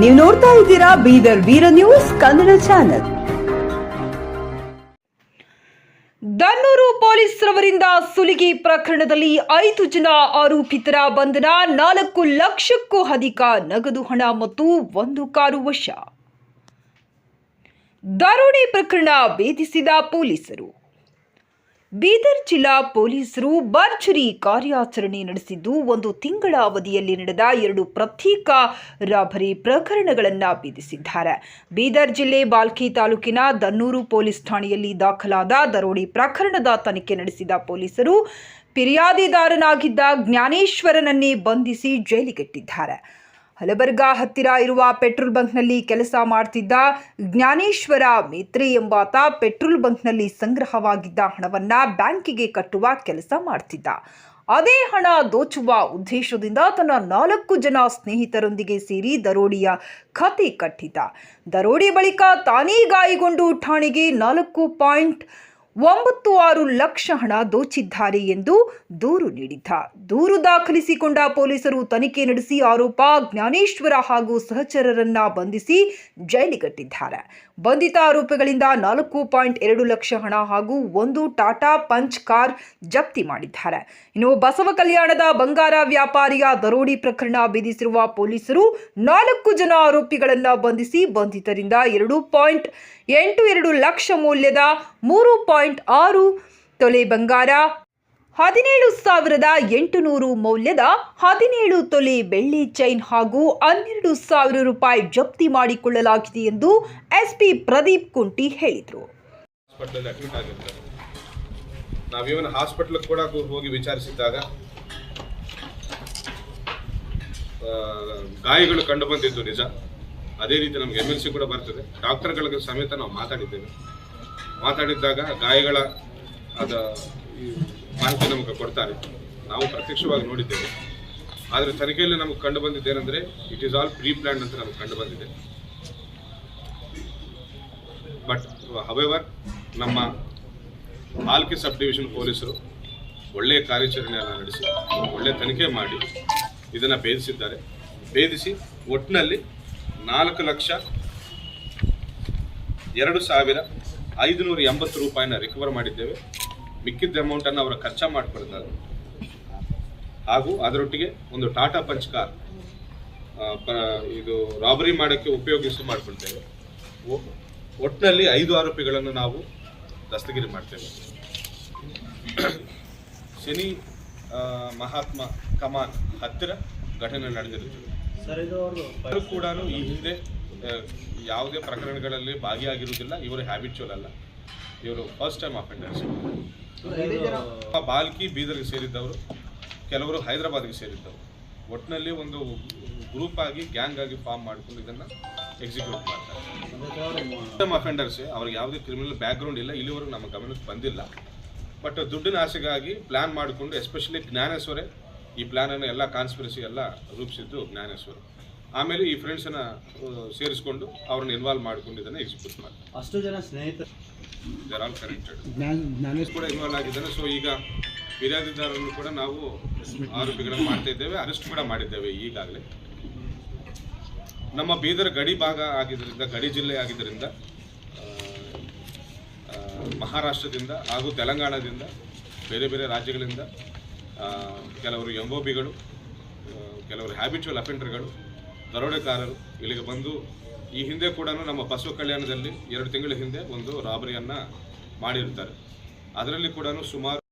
ನೀವು ನೋಡ್ತಾ ಇದ್ದೀರಾ ಬೀದರ್ ವೀರ ನ್ಯೂಸ್ ಕನ್ನಡ ಚಾನೆಲ್. ದನ್ನೂರು ಪೊಲೀಸರವರಿಂದ ಸುಲಿಗೆ ಪ್ರಕರಣದಲ್ಲಿ ಐದು ಜನ ಆರೋಪಿತರ ಬಂಧನ, ನಾಲ್ಕು ಲಕ್ಷಕ್ಕೂ ಅಧಿಕ ನಗದು ಹಣ ಮತ್ತು ಒಂದು ಕಾರು ವಶ. ದರೋಡೆ ಪ್ರಕರಣ ಭೇದಿಸಿದ ಪೊಲೀಸರು. ಬೀದರ್ ಜಿಲ್ಲಾ ಪೊಲೀಸರು ಭರ್ಜರಿ ಕಾರ್ಯಾಚರಣೆ ನಡೆಸಿದ್ದು ಒಂದು ತಿಂಗಳ ಅವಧಿಯಲ್ಲಿ ನಡೆದ ಎರಡು ಪ್ರತ್ಯೇಕ ರಾಬರಿ ಪ್ರಕರಣಗಳನ್ನು ಭೇದಿಸಿದ್ದಾರೆ. ಬೀದರ್ ಜಿಲ್ಲೆ ಬಾಲ್ಕಿ ತಾಲೂಕಿನ ದನ್ನೂರು ಪೊಲೀಸ್ ಠಾಣೆಯಲ್ಲಿ ದಾಖಲಾದ ದರೋಡಿ ಪ್ರಕರಣದ ತನಿಖೆ ನಡೆಸಿದ ಪೊಲೀಸರು, ಫಿರ್ಯಾದಿದಾರನಾಗಿದ್ದ ಜ್ಞಾನೇಶ್ವರನನ್ನೇ ಬಂಧಿಸಿ ಜೈಲಿಗೆಟ್ಟಿದ್ದಾರೆ. ಹಲಬರ್ಗಾ ಹತ್ತಿರ ಇರುವ ಪೆಟ್ರೋಲ್ ಬಂಕ್ನಲ್ಲಿ ಕೆಲಸ ಮಾಡ್ತಿದ್ದ ಜ್ಞಾನೇಶ್ವರ ಮೇತ್ರೆ ಎಂಬಾತ ಪೆಟ್ರೋಲ್ ಬಂಕ್ನಲ್ಲಿ ಸಂಗ್ರಹವಾಗಿದ್ದ ಹಣವನ್ನು ಬ್ಯಾಂಕಿಗೆ ಕಟ್ಟುವ ಕೆಲಸ ಮಾಡ್ತಿದ್ದ. ಅದೇ ಹಣ ದೋಚುವ ಉದ್ದೇಶದಿಂದ ತನ್ನ ನಾಲ್ಕು ಜನ ಸ್ನೇಹಿತರೊಂದಿಗೆ ಸೇರಿ ದರೋಡಿಯ ಖಾತೆ ಕಟ್ಟಿದ್ದ. ದರೋಡಿ ಬಳಿಕ ತಾನೇ ಗಾಯಗೊಂಡು ಠಾಣೆಗೆ ನಾಲ್ಕು ಪಾಯಿಂಟ್ ಒಂಬತ್ತು ಆರು ಲಕ್ಷ ಹಣ ದೋಚಿದ್ದಾರೆ ಎಂದು ದೂರು ನೀಡಿದ್ದ. ದೂರು ದಾಖಲಿಸಿಕೊಂಡ ಪೊಲೀಸರು ತನಿಖೆ ನಡೆಸಿ ಆರೋಪ ಜ್ಞಾನೇಶ್ವರ ಹಾಗೂ ಸಹಚರರನ್ನ ಬಂಧಿಸಿ ಜೈಲಿಗಟ್ಟಿದ್ದಾರೆ. ಬಂಧಿತ ಆರೋಪಿಗಳಿಂದ ನಾಲ್ಕು ಪಾಯಿಂಟ್ ಎರಡು ಲಕ್ಷ ಹಣ ಹಾಗೂ ಒಂದು ಟಾಟಾ ಪಂಚ್ ಕಾರ್ ಜಪ್ತಿ ಮಾಡಿದ್ದಾರೆ. ಇನ್ನು ಬಸವ ಕಲ್ಯಾಣದ ಬಂಗಾರ ವ್ಯಾಪಾರಿಯ ದರೋಡಿ ಪ್ರಕರಣ ವಿಧಿಸಿರುವ ಪೊಲೀಸರು ನಾಲ್ಕು ಜನ ಆರೋಪಿಗಳನ್ನ ಬಂಧಿಸಿ ಬಂಧಿತರಿಂದ ಎರಡು ಪಾಯಿಂಟ್ ಎಂಟು ಎರಡು ಲಕ್ಷ ಮೌಲ್ಯದ ಮೂರು ಪಾಯಿಂಟ್ ಆರು ತೊಲೆ ಬಂಗಾರ ಹದಿನೇಳು ಸಾವಿರದ ಎಂಟುನೂರು ಮೌಲ್ಯದ ಹದಿನೇಳು ತೊಲೆ ಬೆಳ್ಳಿ ಚೈನ್ ಹಾಗೂ ಹನ್ನೆರಡು ಸಾವಿರ ರೂಪಾಯಿ ಜಪ್ತಿ ಮಾಡಿಕೊಳ್ಳಲಾಗಿದೆ ಎಂದು ಎಸ್ಪಿ ಪ್ರದೀಪ್ ಕುಂಟಿ ಹೇಳಿದರು. ಹಾಸ್ಪಿಟ್ಲಿಗೆ ಕೂಡ ಹೋಗಿ ವಿಚಾರಿಸಿದಾಗ ಆ, ಗಾಯಗಳು ಕಂಡು ಬಂದಿದ್ದು ನಿಜ. ಅದೇ ರೀತಿ ನಮ್ಗೆ ಎಂ ಎಲ್ ಸಿ ಕೂಡ ಬರ್ತದೆ. ಡಾಕ್ಟರ್ಗಳಿಗೆ ಸಮೇತ ನಾವು ಮಾತಾಡಿದ್ದೇವೆ. ಮಾತಾಡಿದ್ದಾಗ ಗಾಯಗಳ ಅದ ಮಾಹಿತಿ ನಮಗೆ ಕೊಡ್ತಾರೆ. ನಾವು ಪ್ರತ್ಯಕ್ಷವಾಗಿ ನೋಡಿದ್ದೇವೆ. ಆದರೆ ತನಿಖೆಯಲ್ಲಿ ನಮಗೆ ಕಂಡು ಬಂದಿದ್ದೇನೆಂದರೆ it is all pre plan ಅಂತ ನಮಗೆ ಕಂಡು ಬಂದಿದೆ. ಬಟ್ ಹವೆವರ್ ನಮ್ಮ ಆಲ್ಕಿ ಸಬ್ ಡಿವಿಷನ್ ಪೊಲೀಸರು ಒಳ್ಳೆಯ ಕಾರ್ಯಾಚರಣೆಯನ್ನು ನಡೆಸಿ ಒಳ್ಳೆಯ ತನಿಖೆ ಮಾಡಿ ಇದನ್ನು ಭೇದಿಸಿದ್ದಾರೆ. ಭೇದಿಸಿ ಒಟ್ಟಿನಲ್ಲಿ ನಾಲ್ಕು ಲಕ್ಷ ಎರಡು ಸಾವಿರ ಐದುನೂರ ಎಂಬತ್ತು ರೂಪಾಯಿನ ರಿಕವರ್ ಮಾಡಿದ್ದೇವೆ. ಮಿಕ್ಕಿದ್ದ ಅಮೌಂಟನ್ನು ಅವರ ಖರ್ಚು ಮಾಡಿಕೊಡ್ತಾರೆ ಹಾಗೂ ಅದರೊಟ್ಟಿಗೆ ಒಂದು ಟಾಟಾ ಪಂಚ್ ಕಾರ್ ಇದು ರಾಬರಿ ಮಾಡೋಕ್ಕೆ ಉಪಯೋಗಿಸಿ ಮಾಡ್ಕೊಳ್ತೇವೆ. ಒಟ್ಟಿನಲ್ಲಿ ಐದು ಆರೋಪಿಗಳನ್ನು ನಾವು ದಸ್ತಗಿರಿ ಮಾಡ್ತೇವೆ. ಶನಿ ಮಹಾತ್ಮ ಕಮಾನ್ ಹತ್ತಿರ ಘಟನೆ ನಡೆದಿರುತ್ತದೆ ಕೂಡ ಈ ಹಿಂದೆ ಯಾವುದೇ ಪ್ರಕರಣಗಳಲ್ಲಿ ಭಾಗಿಯಾಗಿರುವುದಿಲ್ಲ ಇವರು ಹ್ಯಾಬಿಚುವಲ್ ಅಲ್ಲ. ಇವರು ಫಸ್ಟ್ ಟೈಮ್ ಅಫೆಂಡರ್ಸ್ ಬಾಲ್ಕಿ ಬೀದರ್ಗೆ ಸೇರಿದ್ದವರು ಕೆಲವರು ಹೈದರಾಬಾದ್ಗೆ ಸೇರಿದ್ದವರು. ಒಟ್ಟಿನಲ್ಲಿ ಒಂದು ಗ್ರೂಪ್ ಆಗಿ ಗ್ಯಾಂಗ್ ಆಗಿ ಫಾರ್ಮ್ ಮಾಡಿಕೊಂಡು ಇದನ್ನು ಎಕ್ಸಿಕ್ಯೂಟ್ ಮಾಡ್ತಾರೆ. ಅಫೆಂಡರ್ಸ್ ಅವ್ರಿಗೆ ಯಾವುದೇ ಕ್ರಿಮಿನಲ್ ಬ್ಯಾಕ್ಗ್ರೌಂಡ್ ಇಲ್ಲ ಇಲ್ಲಿವರೆಗೂ ನಮ್ಮ ಗಮನಕ್ಕೆ ಬಂದಿಲ್ಲ. ಬಟ್ ದುಡ್ಡಿನ ಆಸೆಗಾಗಿ ಪ್ಲಾನ್ ಮಾಡಿಕೊಂಡು ಎಸ್ಪೆಷಲಿ ಜ್ಞಾನೇಶ್ವರೇ ಈ ಪ್ಲ್ಯಾನನ್ನು ಎಲ್ಲ ಕಾನ್ಸ್ಪಿರಸಿ ಎಲ್ಲ ರೂಪಿಸಿದ್ದು ಜ್ಞಾನೇಶ್ವರ. ಆಮೇಲೆ ಈ ಫ್ರೆಂಡ್ಸನ್ನ ಸೇರಿಸ್ಕೊಂಡು ಅವ್ರನ್ನ ಇನ್ವಾಲ್ವ್ ಮಾಡ್ಕೊಂಡಿದ್ದಾನೆ ಇದನ್ನು ಎಕ್ಸಿಕ್ಯೂಟ್ ಮಾಡ್ತಾರೆ. ಅಷ್ಟು ಜನ ಸ್ನೇಹಿತರು. ದರ್ ಆಲ್ ಕನೆಕ್ಟೆಡ್ ಕೂಡ ಇನ್ವಾಲ್ವ್ ಆಗಿದ್ದಾನೆ ಸೊ ಈಗ ಫಿರ್ಯಾದಿದಾರರನ್ನು ಕೂಡ ನಾವು ಆರೋಪಿಗಳನ್ನು ಮಾಡ್ತಾ ಇದ್ದೇವೆ ಅರೆಸ್ಟ್ ಕೂಡ ಮಾಡಿದ್ದೇವೆ ಈಗಾಗಲೇ. ನಮ್ಮ ಬೀದರ್ ಗಡಿ ಭಾಗ ಆಗಿದ್ದರಿಂದ ಗಡಿ ಜಿಲ್ಲೆ ಆಗಿದ್ದರಿಂದ ಮಹಾರಾಷ್ಟ್ರದಿಂದ ಹಾಗೂ ತೆಲಂಗಾಣದಿಂದ ಬೇರೆ ಬೇರೆ ರಾಜ್ಯಗಳಿಂದ ಆ, ಒ ಬಿಗಳು ಕೆಲವರು ಹ್ಯಾಬಿಚುವಲ್ ಅಫೆಂಡರ್ಗಳು ದರೋಡೆಕಾರರು ಇಲ್ಲಿಗೆ ಬಂದು ಈ ಹಿಂದೆ ಕೂಡ ನಮ್ಮ ಬಸವ ಕಲ್ಯಾಣದಲ್ಲಿ ಎರಡು ತಿಂಗಳ ಹಿಂದೆ ಒಂದು ರಾಬರಿಯನ್ನು ಮಾಡಿರ್ತಾರೆ ಅದರಲ್ಲಿ ಕೂಡ ಸುಮಾರು